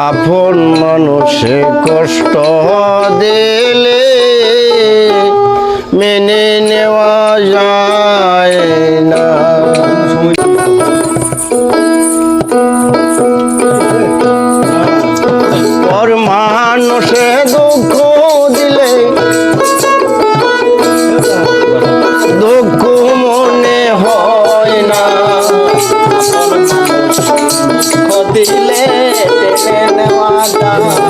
আপন মানুষে কষ্ট দিলে মেনে নেওয়া যায় না। দুঃখ নেওয়া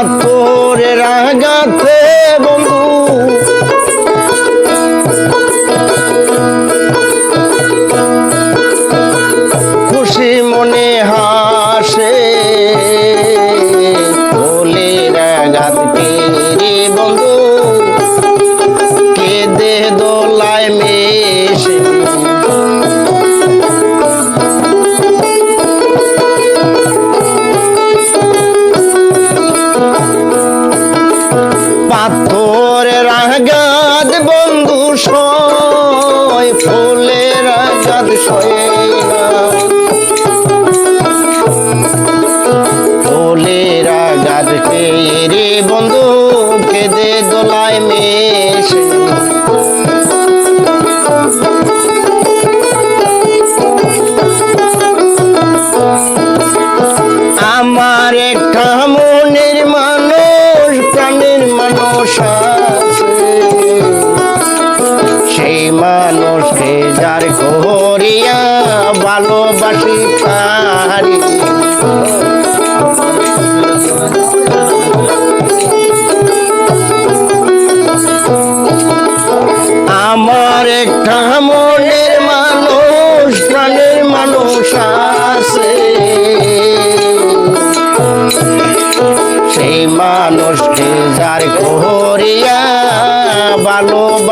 পাথরের আঘাতে সয় পেয়ে রে বন্ধু কেঁদে দোলায় মেশে। আমার একটা সেই মানুষকে যার করিয়া ভালোবাসি পারি আমার একটা মনের মানুষ, প্রাণের মানুষ আছে। সেই মানুষকে যার করিয়া ভালোবাসে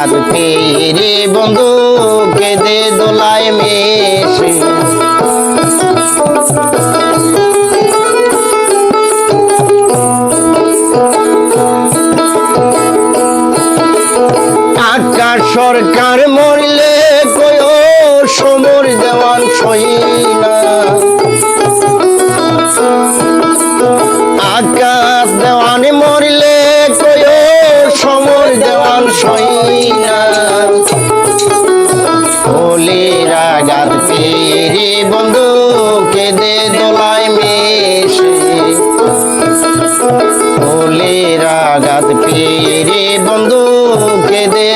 আঘাত পেরে বন্ধু কেঁদে দোলায় মেশে। বন্ধু কেঁদে দোলায় মেশে। ফুলের আঘাত পেরে বন্ধু কেঁদে